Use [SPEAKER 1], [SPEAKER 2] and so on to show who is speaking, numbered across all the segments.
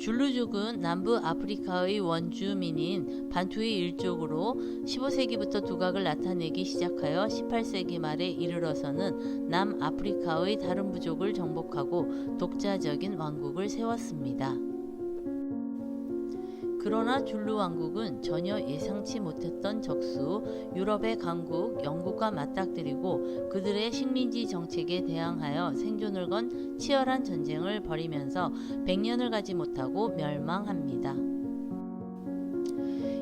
[SPEAKER 1] 줄루족은 남부 아프리카의 원주민인 반투의 일족으로 15세기부터 두각을 나타내기 시작하여 18세기 말에 이르러서는 남아프리카의 다른 부족을 정복하고 독자적인 왕국을 세웠습니다. 그러나 줄루 왕국은 전혀 예상치 못했던 적수 유럽의 강국 영국과 맞닥뜨리고 그들의 식민지 정책에 대항하여 생존을 건 치열한 전쟁을 벌이면서 100년을 가지 못하고 멸망합니다.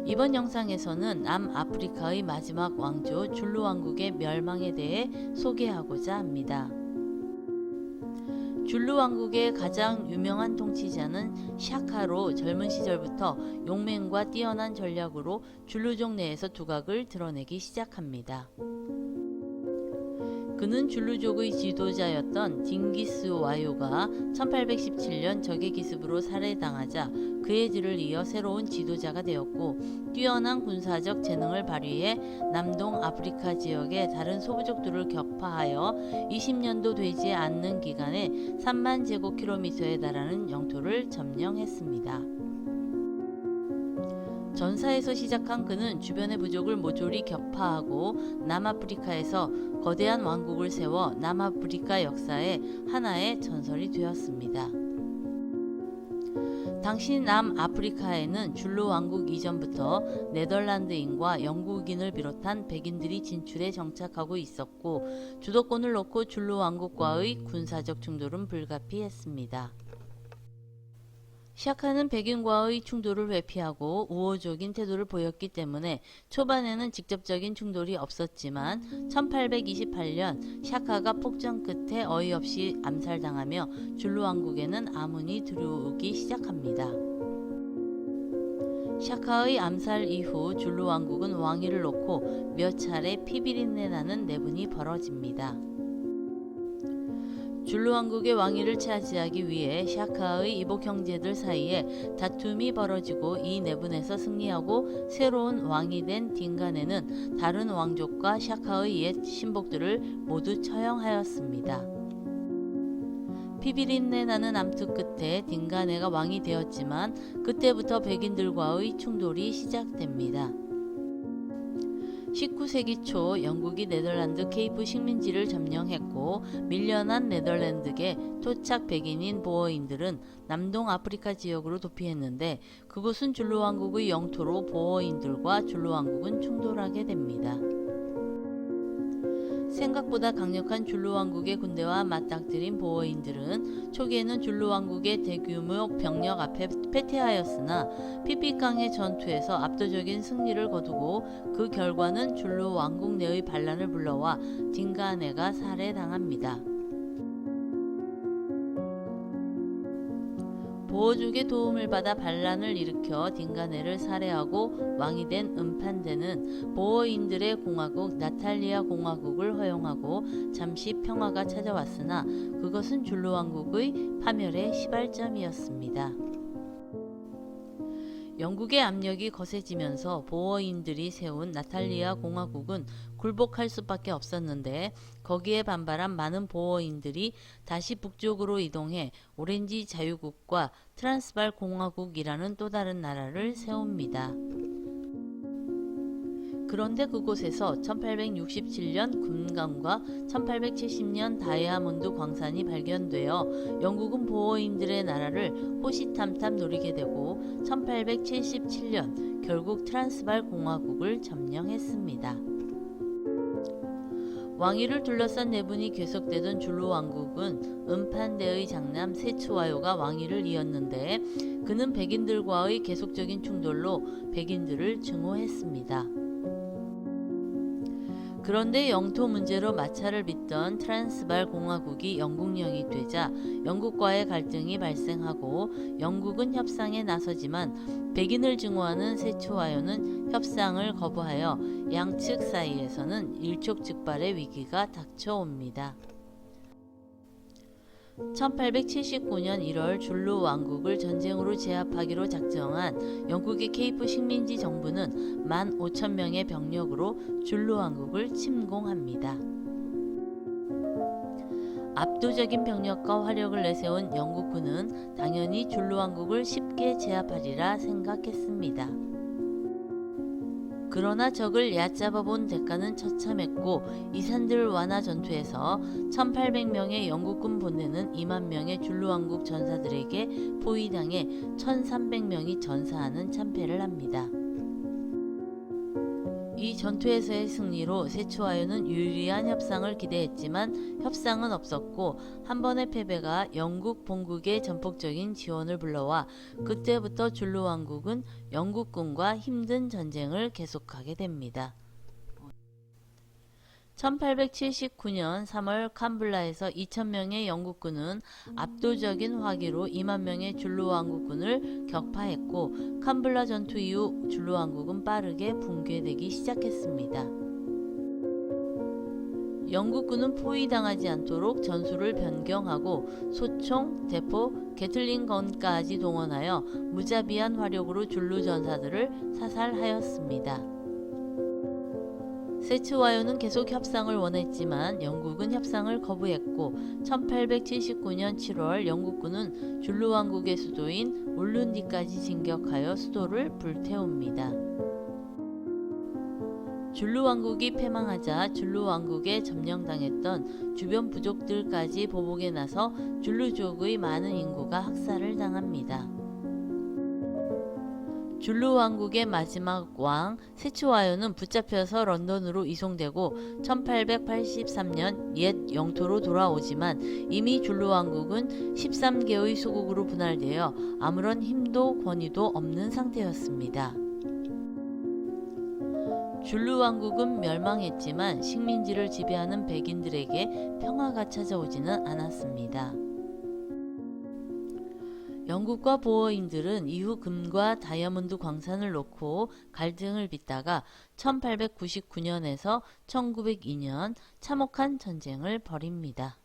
[SPEAKER 1] 이번 영상에서는 남아프리카의 마지막 왕조 줄루 왕국의 멸망에 대해 소개하고자 합니다. 줄루 왕국의 가장 유명한 통치자는 샤카로 젊은 시절부터 용맹과 뛰어난 전략으로 줄루족 내에서 두각을 드러내기 시작합니다. 그는 줄루족의 지도자였던 딩기스 와요가 1817년 적의 기습으로 살해당하자 그의 뒤를 이어 새로운 지도자가 되었고 뛰어난 군사적 재능을 발휘해 남동 아프리카 지역의 다른 소부족들을 격파하여 20년도 되지 않는 기간에 3만 제곱킬로미터에 달하는 영토를 점령했습니다. 전사에서 시작한 그는 주변의 부족을 모조리 격파하고 남아프리카에서 거대한 왕국을 세워 남아프리카 역사의 하나의 전설이 되었습니다. 당시 남아프리카에는 줄루 왕국 이전부터 네덜란드인과 영국인을 비롯한 백인들이 진출해 정착하고 있었고 주도권을 놓고 줄루 왕국과의 군사적 충돌은 불가피했습니다. 샤카는 백인과의 충돌을 회피하고 우호적인 태도를 보였기 때문에 초반에는 직접적인 충돌이 없었지만 1828년 샤카가 폭정 끝에 어이없이 암살당하며 줄루 왕국에는 아문이 들어오기 시작합니다. 샤카의 암살 이후 줄루 왕국은 왕위를 놓고 몇 차례 피비린내 나는 내분이 벌어집니다. 줄루 왕국의 왕위를 차지하기 위해 샤카의 이복 형제들 사이에 다툼이 벌어지고 이 내분에서 승리하고 새로운 왕이 된 딩가네는 다른 왕족과 샤카의 옛 신복들을 모두 처형하였습니다. 피비린내 나는 암투 끝에 딩가네가 왕이 되었지만 그때부터 백인들과의 충돌이 시작됩니다. 19세기 초 영국이 네덜란드 케이프 식민지를 점령했고 밀려난 네덜란드계 토착 백인인 보어인들은 남동 아프리카 지역으로 도피했는데 그곳은 줄루 왕국의 영토로 보어인들과 줄루 왕국은 충돌하게 됩니다. 생각보다 강력한 줄루 왕국의 군대와 맞닥뜨린 보어인들은 초기에는 줄루 왕국의 대규모 병력 앞에 패퇴하였으나 피피강의 전투에서 압도적인 승리를 거두고 그 결과는 줄루 왕국 내의 반란을 불러와 딩가네가 살해당합니다. 보호족의 도움을 받아 반란을 일으켜 딩가네를 살해하고 왕이 된 음판대는 보어인들의 공화국 나탈리아 공화국을 허용하고 잠시 평화가 찾아왔으나 그것은 줄루 왕국의 파멸의 시발점이었습니다. 영국의 압력이 거세지면서 보어인들이 세운 나탈리아 공화국은 굴복할 수밖에 없었는데 거기에 반발한 많은 보어인들이 다시 북쪽으로 이동해 오렌지 자유국과 트란스발 공화국이라는 또 다른 나라를 세웁니다. 그런데 그곳에서 1867년 금강과 1870년 다이아몬드 광산이 발견되어 영국은 보어인들의 나라를 호시탐탐 노리게 되고 1877년 결국 트란스발 공화국을 점령했습니다. 왕위를 둘러싼 내분이 계속되던 줄루 왕국은 음판대의 장남 세츠와요가 왕위를 이었는데 그는 백인들과의 계속적인 충돌로 백인들을 증오했습니다. 그런데 영토 문제로 마찰을 빚던 트란스발 공화국이 영국령이 되자 영국과의 갈등이 발생하고 영국은 협상에 나서지만 백인을 증오하는 세츠와요는 협상을 거부하여 양측 사이에서는 일촉즉발의 위기가 닥쳐옵니다. 1879년 1월 줄루 왕국을 전쟁으로 제압하기로 작정한 영국의 케이프 식민지 정부는 15,000명의 병력으로 줄루 왕국을 침공합니다. 압도적인 병력과 화력을 내세운 영국군은 당연히 줄루 왕국을 쉽게 제압하리라 생각했습니다. 그러나 적을 얕잡아 본 대가는 처참했고 이산들 완화 전투에서 1800명의 영국군 본대는 2만 명의 줄루왕국 전사들에게 포위당해 1300명이 전사하는 참패를 합니다. 이 전투에서의 승리로 세추와요는 유리한 협상을 기대했지만 협상은 없었고 한 번의 패배가 영국 본국의 전폭적인 지원을 불러와 그때부터 줄루 왕국은 영국군과 힘든 전쟁을 계속하게 됩니다. 1879년 3월 캄블라에서 2,000명의 영국군은 압도적인 화기로 2만 명의 줄루 왕국군을 격파했고 캄블라 전투 이후 줄루 왕국은 빠르게 붕괴되기 시작했습니다. 영국군은 포위당하지 않도록 전술을 변경하고 소총, 대포, 게틀링 건까지 동원하여 무자비한 화력으로 줄루 전사들을 사살하였습니다. 세츠와요는 계속 협상을 원했지만 영국은 협상을 거부했고 1879년 7월 영국군은 줄루 왕국의 수도인 울룬디까지 진격하여 수도를 불태웁니다. 줄루 왕국이 패망하자 줄루 왕국에 점령당했던 주변 부족들까지 보복에 나서 줄루족의 많은 인구가 학살을 당합니다. 줄루 왕국의 마지막 왕 세츠와요는 붙잡혀서 런던으로 이송되고 1883년 옛 영토로 돌아오지만 이미 줄루 왕국은 13개의 소국으로 분할되어 아무런 힘도 권위도 없는 상태였습니다. 줄루 왕국은 멸망했지만 식민지를 지배하는 백인들에게 평화가 찾아오지는 않았습니다. 영국과 보어인들은 이후 금과 다이아몬드 광산을 놓고 갈등을 빚다가 1899년에서 1902년 참혹한 전쟁을 벌입니다.